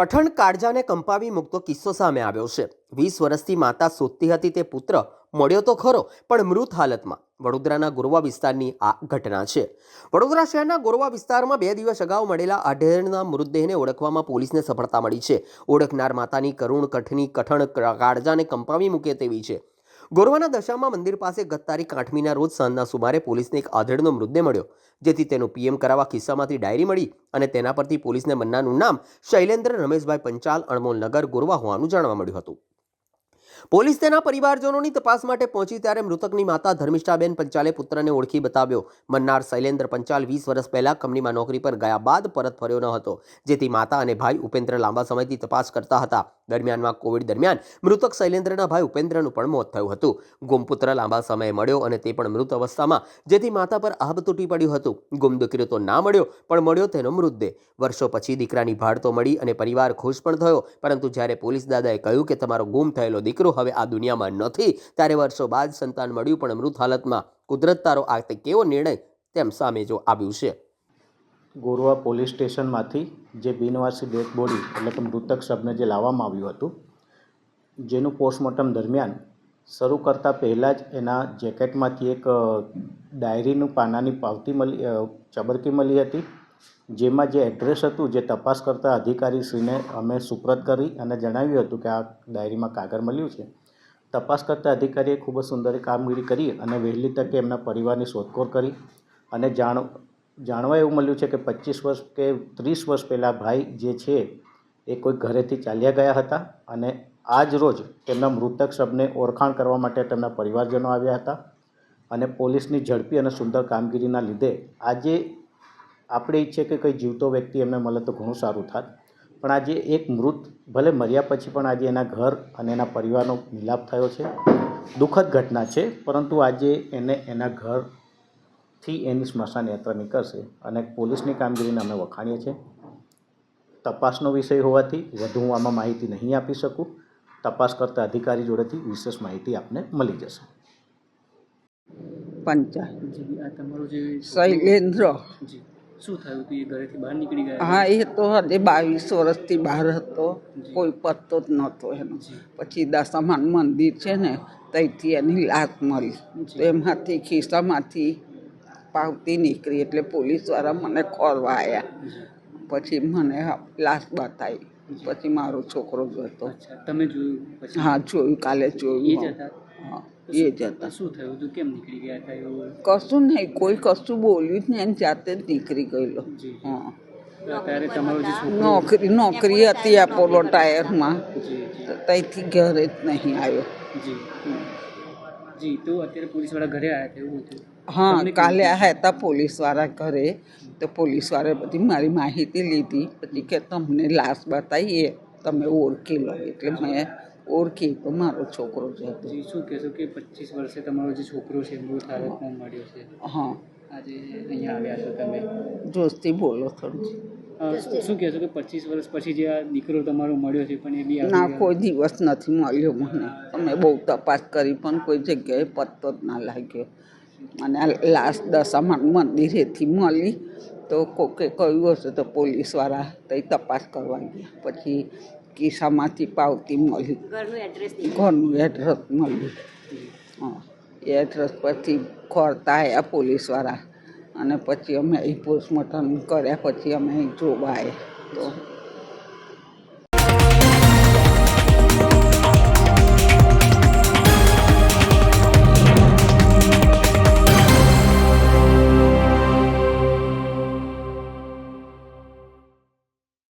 કઠણ કાળજાને કંપાવી મૂકતો કિસ્સો સામે આવ્યો છે. વીસ વર્ષથી માતા શોધતી હતી તે પુત્ર મળ્યો તો ખરો, પણ મૃત હાલતમાં. વડોદરાના ગોરવા વિસ્તારની આ ઘટના છે. વડોદરા શહેરના ગોરવા વિસ્તારમાં બે દિવસ અગાઉ મળેલા આઢેરના મૃતદેહને ઓળખવામાં પોલીસને સફળતા મળી છે. ઓળખનાર માતાની કરુણ કઠની કઠણ કાળજાને કંપાવી મૂકે તેવી છે. ગોરવાના દશામાં મંદિર પાસે ગત તારીખ આઠમીના રોજ સાંજના સુમારે પોલીસને એક આધેડનો મૃતદેહ મળ્યો, જેથી તેનું પીએમ કરાવવા ખિસ્સામાંથી ડાયરી મળી અને તેના પરથી પોલીસને મન્નાનું નામ શૈલેન્દ્ર રમેશભાઈ પંચાલ અણમોલ નગર ગોરવા હોવાનું જાણવા મળ્યું હતું. પોલીસ તેના પરિવારજનોની તપાસ માટે પહોંચી ત્યારે મૃતકની માતા ધર્મિષ્ઠાબેન પંચાલે પુત્રને ઓળખી બતાવ્યો. મન્નાર શૈલેન્દ્ર પંચાલ વીસ વર્ષ પહેલા કંપનીમાં નોકરી પર ગયા બાદ પરત ફર્યો ન હતો. જેથી માતા અને ભાઈ ઉપેન્દ્ર લાંબા સમયથી તપાસ કરતા હતા. દરમિયાનમાં કોવિડ દરમિયાન મૃતક શૈલેન્દ્રના ભાઈ ઉપેન્દ્રનું પણ મોત થયું હતું. ગુમપુત્ર લાંબા સમયે મળ્યો અને તે પણ મૃત અવસ્થામાં, જેથી માતા પર આભ તૂટી પડ્યું હતું. ગુમ દીકરો તો ના મળ્યો, પણ મળ્યો તેનો મૃતદેહ. વર્ષો પછી દીકરાની ભાડ તો મળી અને પરિવાર ખુશ પણ થયો, પરંતુ જ્યારે પોલીસ દાદાએ કહ્યું કે તમારો ગુમ થયેલો દીકરો હવે આ દુનિયામાં નથી. ત્યારે વર્ષો બાદ સંતાન મળ્યું, પણ મૃત હાલતમાં કુદરત તારો આ કેવો નિર્ણય તેમ સામે જો આવ્યું છે. ગોરવા પોલીસ સ્ટેશનમાંથી જે બિનવાસી ડેડ બોડી, એટલે કે મૃતક શબને જે લાવવામાં આવ્યું હતું, જેનું પોસ્ટમોર્ટમ દરમિયાન શરૂ કરતાં પહેલાં જ એના જેકેટમાંથી એક ડાયરીનું પાનાની પાવતી મળી ચબરકી મળી હતી. જેમાં જે એડ્રેસ હતું, જે તપાસ કરતા અધિકારીશ્રીને અમે સુપ્રત કરી અને જણાવ્યું હતું કે આ ડાયરીમાં કાગળ મળ્યું છે. તપાસ કરતા અધિકારીએ ખૂબ જ સુંદર કામગીરી કરી અને વહેલી તકે એમના પરિવારની શોધખોળ કરી અને જાણ જાણવા એવું મળ્યું છે કે પચીસ વર્ષ કે ત્રીસ વર્ષ પહેલાં ભાઈ જે છે એ કોઈ ઘરેથી ચાલ્યા ગયા હતા અને આજ રોજ તેમના મૃતક શબને ઓળખાણ કરવા માટે તેમના પરિવારજનો આવ્યા હતા અને પોલીસની ઝડપી અને સુંદર કામગીરીના લીધે આજે આપણે ઈચ્છીએ કે કંઈ જીવતો વ્યક્તિ એમને મળે તો ઘણું સારું થાત પણ આજે એક મૃત ભલે મર્યા પછી પણ આજે એના ઘર અને એના પરિવારનો મિલાપ થયો છે. દુઃખદ ઘટના છે પરંતુ આજે એને એના ઘરથી એની સ્મશાન યાત્રા નીકળશે અને પોલીસની કામગીરીને અમે વખાણીએ છીએ. તપાસનો વિષય હોવાથી વધુ હું આમાં માહિતી નહીં આપી શકું. તપાસ કરતા અધિકારી જોડેથી વિશેષ માહિતી આપને મળી જશે. પંચા. જી આ તમારું જે શૈલેન્દ્ર. જી. શું થયું હતું? એ ઘરેથી બહાર નીકળી ગયા? હા એ તો હજે બાવીસ વર્ષથી બહાર હતો. કોઈ પત્તો જ નહોતો એનો. પછી દશામાન મંદિર છે ને ત્યાંથી એની લાશ મળી. તો એમાંથી ખિસ્સામાંથી પાવતી નીકળી એટલે પોલીસવાળા મને ખોરવા આવ્યા પછી મને લાશ બતાવી. પછી મારો છોકરો જોતો હતો તમે જોયું હા જોયું કાલે જોયું હા. એ જ હતા. શું થયું? હતું કેમ નીકળી ગયા હતા એવું? કશું નહીં. કોઈ કશું બોલ્યું જ નહીં એની જાતે જ નીકળી ગયેલો. હા. નોકરી નોકરી હતી આપોલો ટાયરમાં. ત્યાંથી ઘરે જ નહીં આવ્યો. જી. જી તો અત્યારે પોલીસવાળા ઘરે આવ્યા હતા એવું હતું? હા કાલે આવ્યા હતા પોલીસવાળા ઘરે. તો પોલીસવાળાએ બધી મારી માહિતી લીધી. પછી કે તમને લાશ બતાવીએ. તમે ઓળખી લો. એટલે મેં ઓળખી તો મારો છોકરો છે. શું કહેશો કે પચીસ વર્ષે તમારો જે છોકરો છે મૃત હાલતમાં મળ્યો છે? હા. આજે અહીંયા આવ્યા છો તમે? જોસ્તી બોલો થોડું. શું કહેશો કે પચીસ વર્ષ પછી જે આ દીકરો તમારો મળ્યો છે પણ એ બી ના કોઈ દિવસ નથી મળ્યો મને. અમે બહુ તપાસ કરી પણ કોઈ જગ્યાએ પત્તો જ ના લાગ્યો. અને લાસ્ટ દશામાં મંદિરેથી મળી તો કોકે કહ્યું હશે તો પોલીસવાળા તઈ તપાસ કરવા ગયા. પછી કિસ્સામાંથી પાવતી મળી. ઘરનું એડ્રેસ મળ્યું એ એડ્રેસ પછી ખોરતા આવ્યા પોલીસવાળા. અને પછી અમે અહીં પોસ્ટમોર્ટમ કર્યા પછી અમે જોવા આવ્યા તો